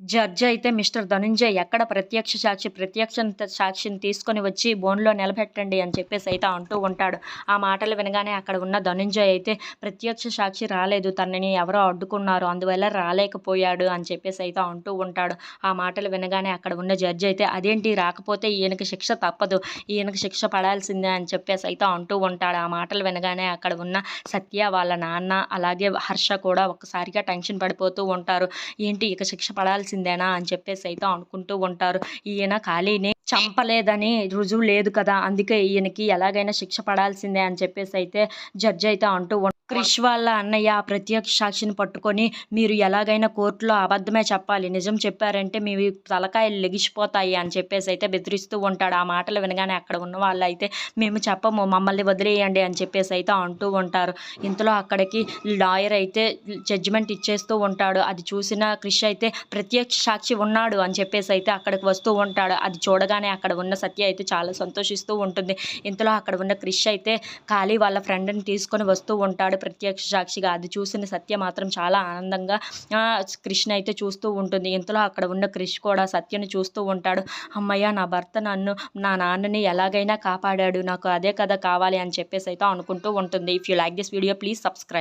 Judge అయితే mister Dhananjay ఎక్కడ ప్రత్యక్ష సాక్షి ప్రత్యక్ష సాక్షిని తీసుకొని వచ్చి బోన్లో నిలబెట్టండి అని చెప్పేసి అయితే అంటూ ఉంటాడు. ఆ మాటలు వినగానే అక్కడ ఉన్న ధనుంజయ్ అయితే ప్రత్యక్ష సాక్షి రాలేదు తనని ఎవరో అడ్డుకున్నారు అందువల్ల రాలేకపోయాడు అని చెప్పేసి అయితే అంటూ ఉంటాడు. ఆ మాటలు వినగానే అక్కడ ఉన్న జడ్జి అయితే అదేంటి రాకపోతే ఈయనకి శిక్ష తప్పదు ఈయనకి శిక్ష పడాల్సిందే అని చెప్పేసి అయితే అంటూ ఉంటాడు. ఆ మాటలు వినగానే అక్కడ ఉన్న సత్య వాళ్ళ నాన్న అలాగే హర్ష కూడా ఒక్కసారిగా టెన్షన్ పడిపోతూ ఉంటారు. ఏంటి ఇక శిక్ష పడాల్సిందేనా అని చెప్పేసి అయితే అనుకుంటూ ఉంటారు. ఈయన ఖాళీని చంపలేదని రుజువు లేదు కదా. అందుకే ఈయనకి ఎలాగైనా శిక్ష పడాల్సిందే అని చెప్పేసి అయితే జడ్జి అయితే అంటూ క్రిష్ వాళ్ళ అన్నయ్య ఆ ప్రత్యక్ష సాక్షిని పట్టుకొని మీరు ఎలాగైనా కోర్టులో అబద్ధమే చెప్పాలి. నిజం చెప్పారంటే మీ తలకాయలు లెగిసిపోతాయి అని చెప్పేసి అయితే బెదిరిస్తూ ఉంటాడు. ఆ మాటలు వినగానే అక్కడ ఉన్న వాళ్ళు అయితే మేము చెప్పము మమ్మల్ని వదిలేయండి అని చెప్పేసి అయితే అంటూ ఉంటారు. ఇంతలో అక్కడికి లాయర్ అయితే జడ్జిమెంట్ ఇచ్చేస్తూ ఉంటాడు. అది చూసిన క్రిష్ అయితే ప్రత్యక్ష సాక్షి ఉన్నాడు అని చెప్పేసి అయితే అక్కడికి వస్తూ ఉంటాడు. అది చూడగానే అక్కడ ఉన్న సత్య అయితే చాలా సంతోషిస్తూ ఉంటుంది. ఇంతలో అక్కడ ఉన్న క్రిష్ అయితే ఖాళీ వాళ్ళ ఫ్రెండ్ని తీసుకొని వస్తూ ఉంటాడు. ప్రత్యక్ష సాక్షిగా అది చూసిన సత్య మాత్రం చాలా ఆనందంగా కృష్ణ అయితే చూస్తూ ఉంటుంది. ఇంతలో అక్కడ ఉన్న క్రిష్ కూడా సత్యను చూస్తూ ఉంటాడు. అమ్మయ్య నా భర్త నన్ను నా నాన్నని ఎలాగైనా కాపాడాడు. నాకు అదే కదా కావాలి అని చెప్పేసి అయితే అనుకుంటూ ఉంటుంది. If you like this video please subscribe